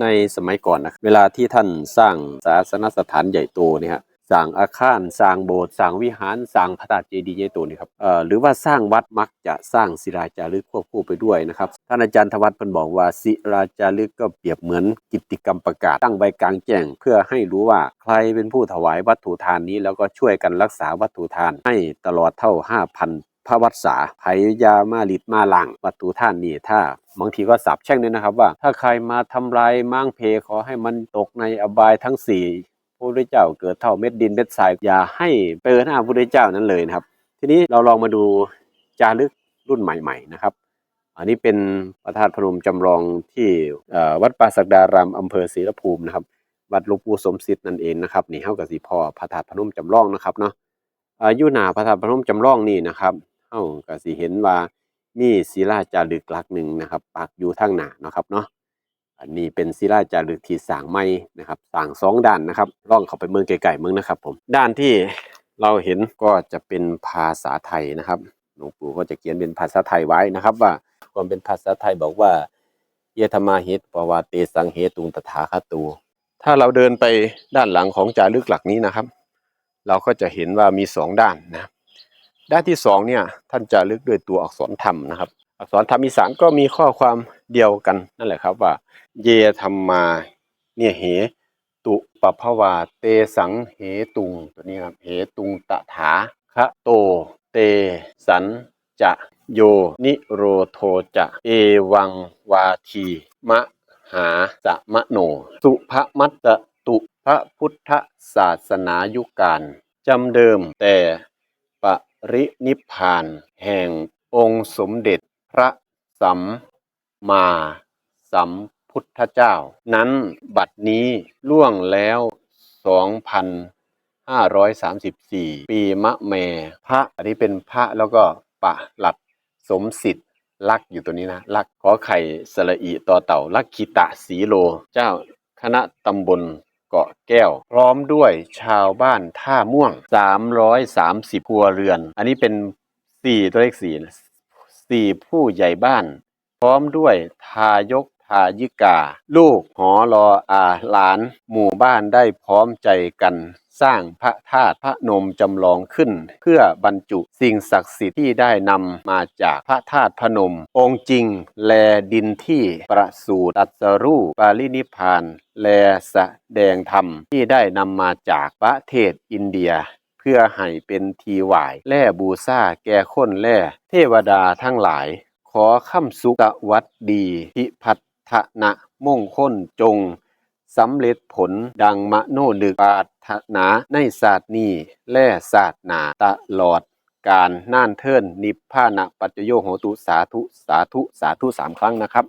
ในสมัยก่อนนะเวลาที่ท่านสร้างศาสนสถานใหญ่โตเนี่ยฮะสร้างอาคารสร้างโบสถ์สร้างวิหารสร้างพระธาตุเจดีย์ใหญ่โตนี่ครับเอ่อหรือว่าสร้างวัดมักจะสร้างศิลาจารึกควบคู่ไปด้วยนะครับท่านอาจารย์ธวัฒน์เพิ่นบอกว่าศิลาจารึกก็เปรียบเหมือนกิติกรรมประกาศตั้งไว้กลางแจ้ง เพื่อให้รู้ว่าใครเป็นผู้ถวายวัตถุทานนี้ แล้วก็ช่วยกันรักษาวัตถุทานให้ตลอดเท่า 5,000 พระวัดษาไผยามาลิดมาลังวัตถุท่านนี่ถ้าบางทีก็สับแช่งด้วยนะครับว่า ถ้าใครมาทำลายม้างเพขอให้มันตกในอบายทั้งสี่พระพุทธเจ้าเกิดเท่าเม็ดดินเม็ดทรายอย่าให้เปิดหน้าพระพุทธเจ้านั้นเลยนะครับ ทีนี้เราลองมาดูจารึกรุ่นใหม่ ๆนะครับ อันนี้เป็นพระธาตุพนมจำลองที่วัดป่าศักดารามอำเภอศรีรภูมินะครับวัดหลวงปู่สมศิษย์นั่นเองนะครับนี่เฮากับสีพ่อพระธาตุพนมจำลองนะครับเนาะอายุหนาพระธาตุพนมจำลองนี่นะครับาก็สิเห็นว่ามีศิลาจารึกหลักหนึ่งนะครับปักอยู่ทางหน้าเนาะครับเนาะอันนี้เป็นศิลาจารึกที่สร้างใหม่นะครับสร้างสองด้านนะครับล่องเข้าไปเมืองไกลๆเมืองนะครับ ผมด้านที่เราเห็นก็จะเป็นภาษาไทยนะครับหลวงปู่ก็จะเขียนเป็นภาษาไทยไว้นะครับ ว่าความเป็นภาษาไทยบอกว่าเยธรรมาเหตุปวาเตสังเหตุงตถาคตู ถ้าเราเดินไปด้านหลังของจารึกหลักนี้นะครับ เราก็จะเห็นว่ามีสองด้านนะ ด้านที่สองเนี่ยท่านจารึกด้วยตัวอักษรธรรมนะครับ อักษรธรรมอีสานก็มีข้อความเดียวกันนั่นแหละครับว่า เยธรรมมาเนี่ยเหตุปภวาเตสังเหตุงตัวนี้ครับเหตุงตถาคะโต เตสันจะโยนิโรโทจะเอวังวาทีมะหาสะมะโน สุภมัตตตุพระพุทธศาสนายุการจำเดิมแต่ปะ รินิพพาน แห่งองค์สมเด็จพระสัมมาสัมพุทธเจ้า นั้นบัดนี้ล่วงแล้ว 2,534 ปีมะแม่พระอันนี้เป็นพระแล้วก็ปะหลัดสมสิทธิ์ลักอยู่ตัวนี้นะ ลักขอไข่สระอีต่อเต่าลักคิตะสีโล เจ้าคณะตำบล เกาะแก้ว พร้อมด้วยชาวบ้านท่าม่วง 330ครัวเรือน อันนี้เป็น 4 ตัวเลข4นะ4ผู้ใหญ่บ้าน พร้อมด้วยทายกทายิกา ลูกหอรออาหลาน หมู่บ้านได้พร้อมใจกัน สร้างพระธาตุพระนมจำลองขึ้น เพื่อบรรจุสิ่งศักดิ์สิทธิ์ที่ได้นำมาจากพระธาตุพนม องค์จริง แลดินที่ประสูติตรัสรู้ปารินิพาน แลแสดงธรรมที่ได้นำมาจากประเทศอินเดียเพื่อให้เป็นทีหวายแล่บูซาแก่คนแล่เทวดาทั้งหลาย ขอคำสุขสวัสดีพิพัฒนะมงคลจง สำเร็จผลดังมโนนึกปาถนาในศาสตร์นี้และศาสตร์หนาตลอดการน่านเทินนิพพานะปัจโยโหตุสาธุสาธุสาธุสามครั้งนะครับ